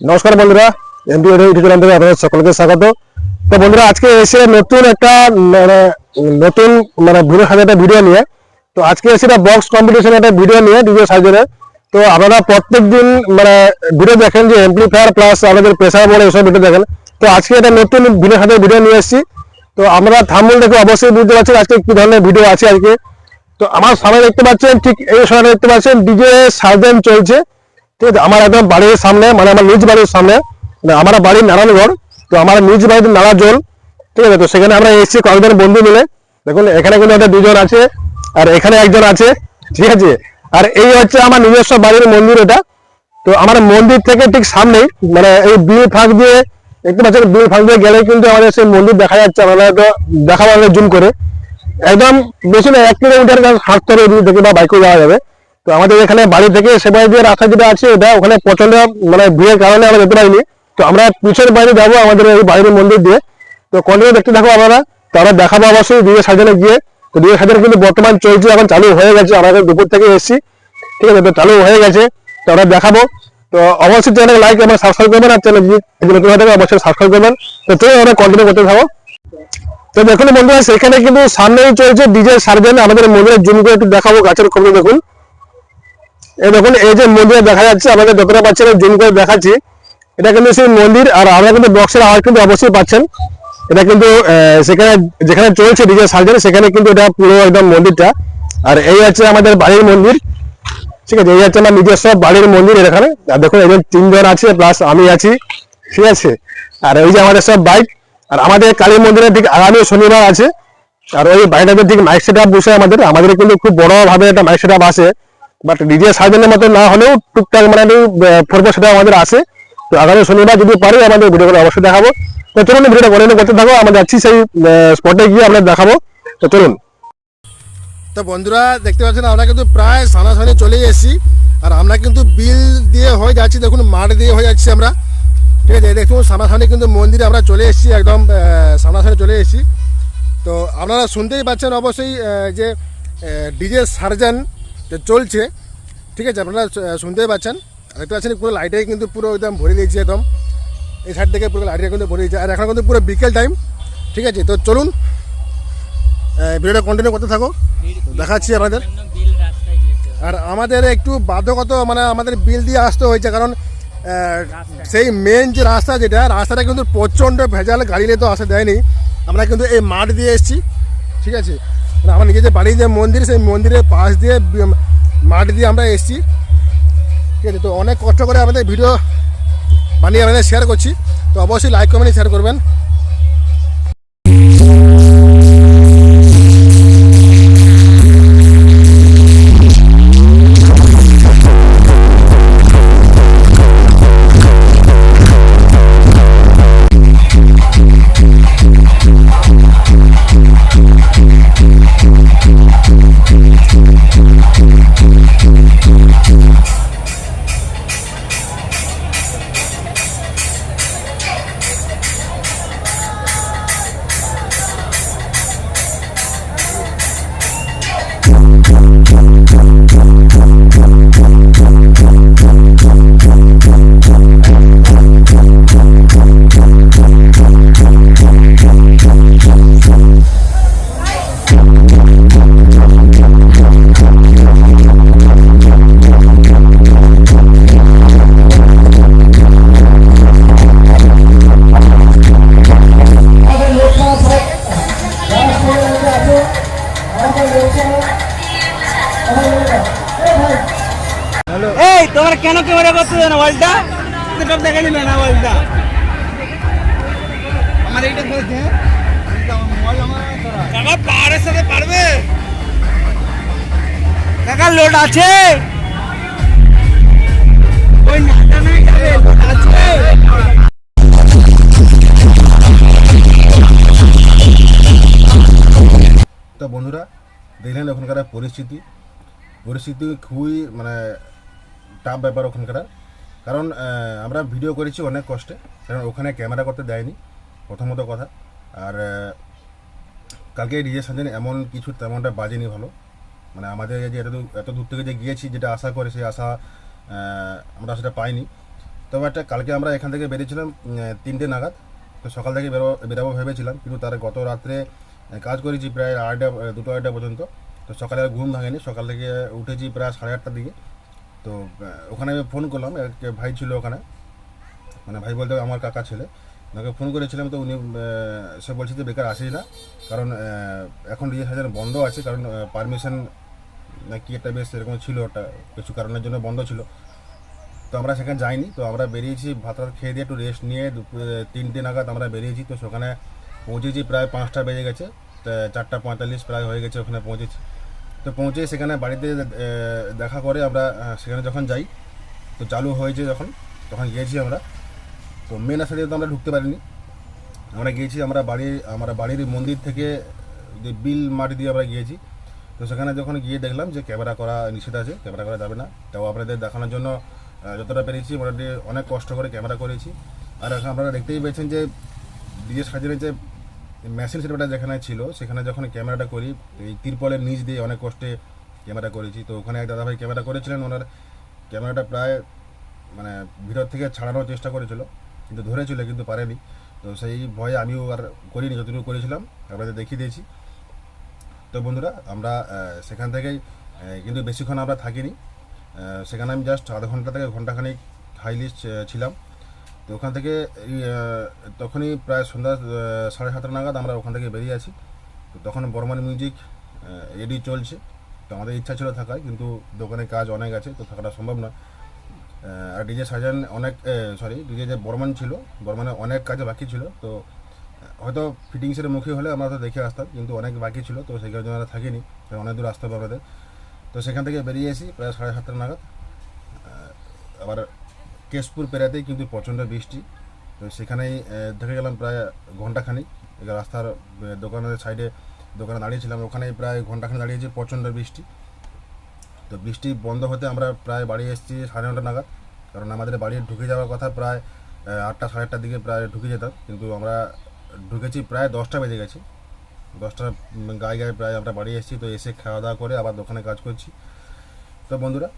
নমস্কার বন্ধুরা এমপি থেকে আপনাদের সকলকে স্বাগত। তো বন্ধুরা, আজকে এসে নতুন একটা মানে নতুন মানে ভিডিও সাথে একটা ভিডিও নিয়ে, তো আজকে এসে একটা বক্স কম্পিটিশন একটা ভিডিও নিয়ে ডিজে সাইজের তো আপনারা প্রত্যেক দিন মানে ভিডিও দেখেন যে এমপ্লিফায়ার প্লাস আমাদের প্রেসার বলে এসব ভিডিও দেখেন। তো আজকে একটা নতুন ভিডিও সাথে ভিডিও নিয়ে এসেছি। তো আমরা থামুল দেখে অবশ্যই বুঝতে পারছি আজকে কি ধরনের ভিডিও আছে আজকে। তো আমার সামনে দেখতে পাচ্ছেন, ঠিক এই সময় দেখতে পাচ্ছেন ডিজে সার্জেন চলছে। ঠিক আছে? আমার একদম বাড়ির সামনে মানে আমার নিজ বাড়ির সামনে মানে আমার বাড়ি নারায়ণগড়, তো আমার নিজ বাড়িতে নালা জল, ঠিক আছে? তো সেখানে আমরা এসেছি কয়েকজন বন্ধু মিলে। দেখুন, এখানে কিন্তু একটা দুজন আছে, আর এখানে একজন আছে, ঠিক আছে? আর এই হচ্ছে আমার নিজস্ব বাড়ির মন্দির এটা। তো আমার মন্দির থেকে ঠিক সামনেই মানে এই বিল ফাঁক দিয়ে, দেখতে পাচ্ছেন, বিল ফাঁক দিয়ে গেলে কিন্তু আমাদের সেই মন্দির দেখা যাচ্ছে আমরা হয়তো দেখাবো জুম করে। একদম বেশি না, এক কিলোমিটার হাঁটতে হবে থেকে বা বাইকেও যাওয়া যাবে। তো আমাদের এখানে বাড়ি থেকে সেবাই দিয়ে রাস্তা যেটা আছে এটা ওখানে প্রচণ্ড মানে ভিড়ের কারণে আমরা যেতে পারিনি। তো আমরা পিছের বাইরে যাব আমাদের এই বাড়ির মন্দির দিয়ে। তো কন্টিনিউ দেখতে থাকো আপনারা। তো আমরা দেখাবো অবশ্যই দিকে সাজানো গিয়ে। তো দিকে সাজানো কিন্তু বর্তমান চলছে, এখন চালু হয়ে গেছে। আমাদের দুপুর থেকে এসেছি। ঠিক আছে, তো চালু হয়ে গেছে। তো আমরা দেখাবো। তো অবশ্যই চ্যানেল লাইক এবং সাবস্ক্রাইব করবেন, আর চ্যানেল নতুন হয়ে থাকে, অবশ্যই সাবস্ক্রাইব করবেন। তো চলুন আমরা কন্টিনিউ করতে থাকো। তো দেখুন বন্ধুরা, সেখানে কিন্তু সামনেই চলছে ডিজে সার্ভেন আমাদের মন্দিরের জুম করে একটু দেখাবো, গাছের খবর দেখুন। এই দেখুন, এই যে মন্দিরে দেখা যাচ্ছে, আমাদের যতটা পাচ্ছেন, জুম করে দেখাচ্ছি। এটা কিন্তু সেই মন্দির, আর আমরা কিন্তু বক্সের আওয়াজ কিন্তু অবশ্যই পাচ্ছেন। এটা কিন্তু সেখানে, যেখানে চলছে ডিজে সার্ভেন সেখানে কিন্তু এটা পুরো একদম মন্দিরটা। আর এই হচ্ছে আমাদের বাড়ির মন্দির। ঠিক আছে, এই হচ্ছে আমার নিজস্ব বাড়ির মন্দির এখানে। আর দেখুন এখানে তিনজন আছে প্লাস আমি আছি। ঠিক আছে? আর ওই যে আমাদের সব বাইক আর আমাদের কালী মন্দিরে ঠিক আগামী শনিবার আছে। আর ওই বাড়িটাতে ঠিক মাইক সেট আপ বসে আমাদের। আমাদের কিন্তু খুব বড় ভাবে একটা মাইক সেট আপ আছে। বাট ডিজে সার্জনের মতো না হলেও টুকটাক মানে ফোরবো সেটা আমাদের আছে। তো আগামী শনিবার যদি পারি, আমাদের ভিডিও করে অবশ্যই দেখাবো। তো চলুন ভিডিওটা কন্টিনিউ করতে থাকো, আমরা যাচ্ছি সেই স্পটে গিয়ে আমরা দেখাবো। তো চলুন। তো বন্ধুরা, দেখতে পাচ্ছেন, আমরা কিন্তু প্রায় সামনাসামনি চলে এসেছি। আর আমরা কিন্তু বিল দিয়ে হয়ে যাচ্ছি, দেখুন, মাঠ দিয়ে হয়ে যাচ্ছি আমরা। ঠিক আছে, দেখুন সামনাসামনি কিন্তু মন্দিরে আমরা চলে এসেছি, একদম সামনাসামনি চলে এসেছি। তো আপনারা শুনতেই পাচ্ছেন অবশ্যই যে ডিজে সার্জন চলছে ঠিক আছে, আপনারা শুনতেই পাচ্ছেন। দেখতে পাচ্ছেন পুরো লাইটে কিন্তু পুরো একদম ভরে দিয়েছি একদম। এই সাইড থেকে পুরো লাইটে কিন্তু ভরে দিয়েছে আর এখন কিন্তু পুরো বিকেল টাইম ঠিক আছে? তো চলুন ভিডিওটা কন্টিনিউ করতে থাকো। দেখাচ্ছি আমাদের আর আমাদের একটু বাধ্যগত মানে আমাদের বিল দিয়ে আসতে হয়েছে, কারণ সেই মেন যে রাস্তা যেটা, রাস্তাটা কিন্তু প্রচণ্ড ভেজাল, গাড়ি নিয়ে তো আসা দেয়নি আমরা কিন্তু এই মাঠ দিয়ে এসেছি, ঠিক আছে? আমার নিজের বাড়ির যে মন্দির, সেই মন্দিরের পাশ দিয়ে মাঠ দিয়ে আমরা এসেছি। ঠিক আছে, তো অনেক কষ্ট করে আমাদের ভিডিও বানিয়ে আমাদের শেয়ার করছি। তো অবশ্যই লাইক কমেন্ট শেয়ার করবেন। তোমার কেন ক্যামেরা করতে না ওয়ালটা সেটআপ দেখা দিল না ওয়ালটা আমার এইটা ধরেছে কাকা পাহাড়ের সাথে পারবে? কাকা লোড আছে? ওই নাটা নাই যাবে লোড আছে। তো বন্ধুরা দেখলেন ওখানকার পরিস্থিতি। পরিস্থিতি খুবই মানে টাফ ব্যাপার ওখানকার। কারণ আমরা ভিডিও করেছি অনেক কষ্টে, কারণ ওখানে ক্যামেরা করতে দেয়নি, প্রথমত কথা। আর কালকে ডিজে সাজেন এমন কিছু তেমনটা বাজেনি ভালো। মানে আমাদের যে এত এত দূর থেকে যে গিয়েছি, যেটা আশা করে, সেই আশা আমরা সেটা পাইনি। তবে একটা, কালকে আমরা এখান থেকে বেরিয়েছিলাম তিনটে নাগাদ। তো সকাল থেকে বেরো, বেরাবো ভেবেছিলাম, কিন্তু তার গত রাত্রে কাজ করেছি প্রায় আড়াইটা দুটো আড়াইটা পর্যন্ত। তো সকালে আর ঘুম ভাঙেনি, সকাল থেকে উঠেছি প্রায় সাড়ে আটটার দিকে। তো ওখানে আমি ফোন করলাম, এক ভাই ছিল ওখানে। মানে ভাই বলতে আমার কাকা ছেলে। ওনাকে ফোন করেছিলাম তো উনি সে বলছে যে, বেকার আসেই না। কারণ এখন রিজেক্ট হাজার বন্ধ আছে, কারণ পারমিশন না কি একটা বেশ এরকম ছিল ওটা, কিছু কারণের জন্য বন্ধ ছিল। তো আমরা সেখানে যাইনি, তো আমরা বেরিয়েছি, ভাত খেয়ে দিয়ে একটু রেস্ট নিয়ে তিনটে নাগাদ আমরা বেরিয়েছি, তো সেখানে পৌঁছেছি প্রায় পাঁচটা বেজে গেছে চারটা পঁয়তাল্লিশ প্রায় হয়ে গেছে ওখানে পৌঁছেছি। তো পৌঁছে সেখানে বাড়িতে দেখা করে আমরা সেখানে যখন যাই, তো চালু হয়েছে যখন, তখন গিয়েছি আমরা। তো মেন দিয়ে তো আমরা ঢুকতে পারিনি। আমরা গিয়েছি, আমরা বাড়ি, আমরা বাড়ির মন্দির থেকে যে বিল মাটি দিয়ে আমরা গিয়েছি, তো সেখানে যখন গিয়ে দেখলাম যে ক্যামেরা করা নিষেধ আছে, ক্যামেরা করা যাবে না। তাও আপনাদের দেখানোর জন্য যতটা পেরেছি, মোটামুটি অনেক কষ্ট করে ক্যামেরা করেছি। আর এখন আপনারা দেখতেই পেয়েছেন যে ডিজে সাজারের যে মেশিন সেটটা যেখানে ছিল, সেখানে যখন ক্যামেরাটা করি, এই তিরপলের নিচ দিয়ে অনেক কষ্টে ক্যামেরা করেছি। তো ওখানে এক দাদাভাই ক্যামেরা করেছিলেন, ওনার ক্যামেরাটা প্রায় মানে ভিতর থেকে ছাড়ানোর চেষ্টা করেছিল, কিন্তু ধরেছিল, কিন্তু পারেনি। তো সেই ভয়ে আমিও আর করিনি, যতটুকু করেছিলাম, আপনাদের দেখিয়ে দিয়েছি। তো বন্ধুরা, আমরা সেখান থেকেই কিন্তু বেশিক্ষণ আমরা থাকিনি। সেখানে আমি জাস্ট আধা ঘণ্টা থেকে ঘন্টাখানিক হাইলিস্ট ছিলাম। তো ওখান থেকে তখনই প্রায় সন্ধ্যা সাড়ে সাতটা নাগাদ আমরা ওখান থেকে বেরিয়ে আছি। তো তখন বর্মান মিউজিক রেডি চলছে। তো আমাদের ইচ্ছা ছিল থাকার, কিন্তু দোকানে কাজ অনেক আছে, তো থাকাটা সম্ভব নয়। আর ডিজে সাজান অনেক সরি ডিজে যে বর্মান ছিল, বর্মানে অনেক কাজ বাকি ছিল। তো, হয়তো ফিটিংসের মুখে হলে আমরা তো দেখে আসতাম, কিন্তু অনেক বাকি ছিল, তো সেই কারণে আমরা থাকিনি। অনেক দূর আসতে হবে আমাদের। তো সেখান থেকে বেরিয়ে এসি প্রায় সাড়ে সাতটা নাগাদ। আবার কেশপুর পেরাতেই কিন্তু প্রচণ্ড বৃষ্টি। তো সেখানেই দেখে গেলাম প্রায় ঘন্টাখানিক রাস্তার দোকানের সাইডে দোকানে দাঁড়িয়েছিলাম। ওখানেই প্রায় ঘন্টাখানি দাঁড়িয়েছি, প্রচণ্ড বৃষ্টি। তো বৃষ্টি বন্ধ হতে আমরা প্রায় বাড়ি এসেছি সাড়ে নটা নাগাদ। কারণ আমাদের বাড়ি ঢুকে যাওয়ার কথা প্রায় আটটা সাড়ে আটটার দিকে প্রায় ঢুকে যেতাম। কিন্তু আমরা ঢুকেছি প্রায় দশটা বেজে গেছে। দশটা গায়ে গায়ে প্রায় আমরা বাড়ি এসেছি। তো এসে খাওয়া দাওয়া করে আবার দোকানে কাজ করছি। তো বন্ধুরা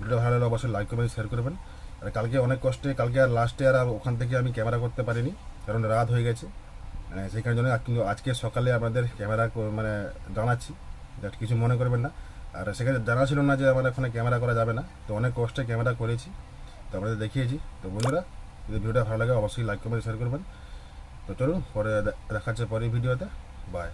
ভিডিও ভালো লাগলে অবশ্যই লাইক করবেন শেয়ার করবেন আর কালকে অনেক কষ্টে কালকে আর লাস্টে আর ওখান থেকে আমি ক্যামেরা করতে পারিনি কারণ রাত হয়ে গেছে। আহ, সেই কারণে কিন্তু আজকে সকালে আমাদের ক্যামেরা মানে জানাচ্ছি যাতে কিছু মনে করবেন না। আর সেখানে জানা ছিল না যে আমার এখানে ক্যামেরা করা যাবে না তো অনেক কষ্টে ক্যামেরা করেছি তো আপনাদের দেখিয়েছি। তো বন্ধুরা যদি ভিডিওটা ভালো লাগে অবশ্যই লাইক করবেন শেয়ার করবেন। তো চলুন পরে দে- দেখা হচ্ছে পরের ভিডিওতে। বাই